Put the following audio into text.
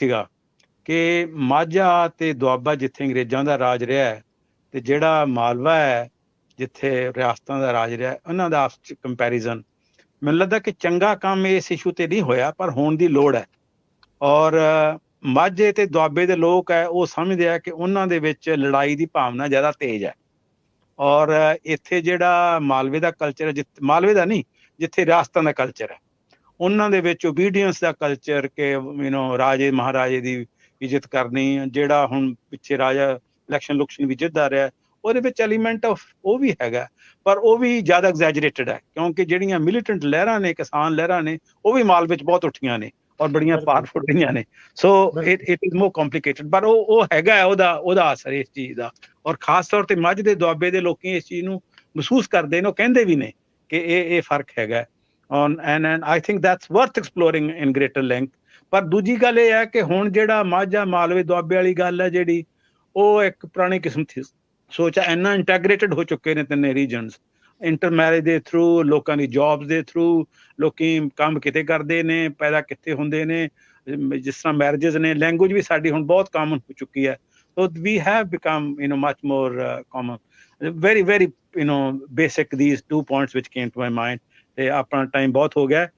ਸੀਗਾ ਕਿ ਮਾਝਾ ਤੇ ਦੁਆਬਾ ਜਿੱਥੇ ਅੰਗਰੇਜ਼ਾਂ ਦਾ ਰਾਜ ਰਿਹਾ ਤੇ ਜਿਹੜਾ ਮਾਲਵਾ ਹੈ, ਜਿੱਥੇ ਰਿਆਸਤਾਂ ਦਾ ਰਾਜ ਰਿਹਾ ਉਹਨਾਂ ਦਾ ਆਪਸ ਚ ਕੰਪੈਰੀਜ਼ਨ ਮੈਨੂੰ ਲੱਗਦਾ ਕਿ ਚੰਗਾ ਕੰਮ ਇਸ ਇਸ਼ੂ ਤੇ ਨਹੀਂ ਹੋਇਆ, ਪਰ ਹੋਣ ਦੀ ਲੋੜ ਹੈ। ਔਰ ਮਾਝੇ ਤੇ ਦੁਆਬੇ ਦੇ ਲੋਕ ਹੈ, ਉਹ ਸਮਝਦੇ ਆ ਕਿ ਉਹਨਾਂ ਦੇ ਵਿੱਚ ਲੜਾਈ ਦੀ ਭਾਵਨਾ ਜ਼ਿਆਦਾ ਤੇਜ਼ ਹੈ। ਔਰ ਇੱਥੇ ਜਿਹੜਾ ਮਾਲਵੇ ਦਾ ਕਲਚਰ ਹੈ ਮਾਲਵੇ ਦਾ ਨਹੀਂ, ਜਿੱਥੇ ਰਿਆਸਤਾਂ ਦਾ ਕਲਚਰ ਹੈ। ਉਹਨਾਂ ਦੇ ਵਿੱਚ ਓਬੀਡੀਐਂਸ ਦਾ ਕਲਚਰ ਕਿ ਯੂ نو ਰਾਜੇ ਮਹਾਰਾਜੇ ਦੀ ਇੱਜ਼ਤ ਕਰਨੀ ਜਿਹੜਾ ਹੁਣ ਪਿੱਛੇ ਰਾਜਾ ਇਲੈਕਸ਼ਨ ਲੁਕਸ਼ਨ ਵੀ ਜਿੱਤਦਾ ਰਿਹਾ ਉਹਦੇ ਵਿੱਚ ਐਲੀਮੈਂਟ ਆਫ ਉਹ ਵੀ ਹੈਗਾ ਪਰ ਉਹ ਵੀ ਜ਼ਿਆਦਾ ਐਗਜ਼ੈਜਰੇਟਡ ਹੈ ਕਿਉਂਕਿ ਜਿਹੜੀਆਂ ਮਿਲੀਟੈਂਟ ਲਹਿਰਾਂ ਨੇ ਕਿਸਾਨ ਲਹਿਰਾਂ ਨੇ ਉਹ ਵੀ ਮਾਲ ਵਿੱਚ ਬਹੁਤ ਉੱਠੀਆਂ ਨੇ ਔਰ ਬੜੀਆਂ। ਪਾਵਰਫੁਲ ਰਹੀਆਂ ਨੇ। So it it is more complicated ਪਰ ਉਹ ਉਹ ਹੈਗਾ ਉਹਦਾ ਉਹਦਾ ਅਸਰ ਇਸ ਚੀਜ਼ ਦਾ। ਔਰ ਖਾਸ ਤੌਰ ਤੇ ਮੱਝ ਦੇ ਦੁਆਬੇ ਦੇ ਲੋਕੀ ਇਸ ਚੀਜ਼ ਨੂੰ ਮਹਿਸੂਸ ਕਰਦੇ ਨੇ ਉਹ ਕਹਿੰਦੇ ਵੀ ਨੇ ਕਿ ਇਹ ਇਹ ਫ਼ਰਕ ਹੈਗਾ on and and I think that's worth exploring in greater length ਪਰ ਦੂਜੀ ਗੱਲ ਇਹ ਹੈ ਕਿ ਹੁਣ ਜਿਹੜਾ ਮਾਝਾ ਮਾਲਵੇ ਦੁਆਬੇ ਵਾਲੀ ਗੱਲ ਹੈ ਜਿਹੜੀ ਉਹ ਇੱਕ ਪੁਰਾਣੀ ਕਿਸਮ ਦੀ ਸੋਚ ਹੈ ਇੰਨਾ ਇੰਟੈਗ੍ਰੇਟਡ ਹੋ ਚੁੱਕੇ ਨੇ ਤਿੰਨੇ ਰੀਜਨਸ ਇੰਟਰ ਮੈਰਿਜ ਦੇ ਥਰੂ ਲੋਕਾਂ ਦੀ ਜੌਬਸ ਦੇ ਥਰੂ ਲੋਕੀ ਕੰਮ ਕਿਤੇ ਕਰਦੇ ਨੇ ਪੈਦਾ ਕਿੱਥੇ ਹੁੰਦੇ ਨੇ ਜਿਸ ਤਰ੍ਹਾਂ ਮੈਰਿਜਸ ਨੇ ਲੈਂਗੁਏਜ ਵੀ ਸਾਡੀ ਹੁਣ ਬਹੁਤ ਕਾਮਨ ਹੋ ਚੁੱਕੀ ਹੈ so we have become you know much more common very very, you know, basic these two points which came to my mind. ਤੇ ਆਪਣਾ ਟਾਈਮ ਬਹੁਤ ਹੋ ਗਿਆ।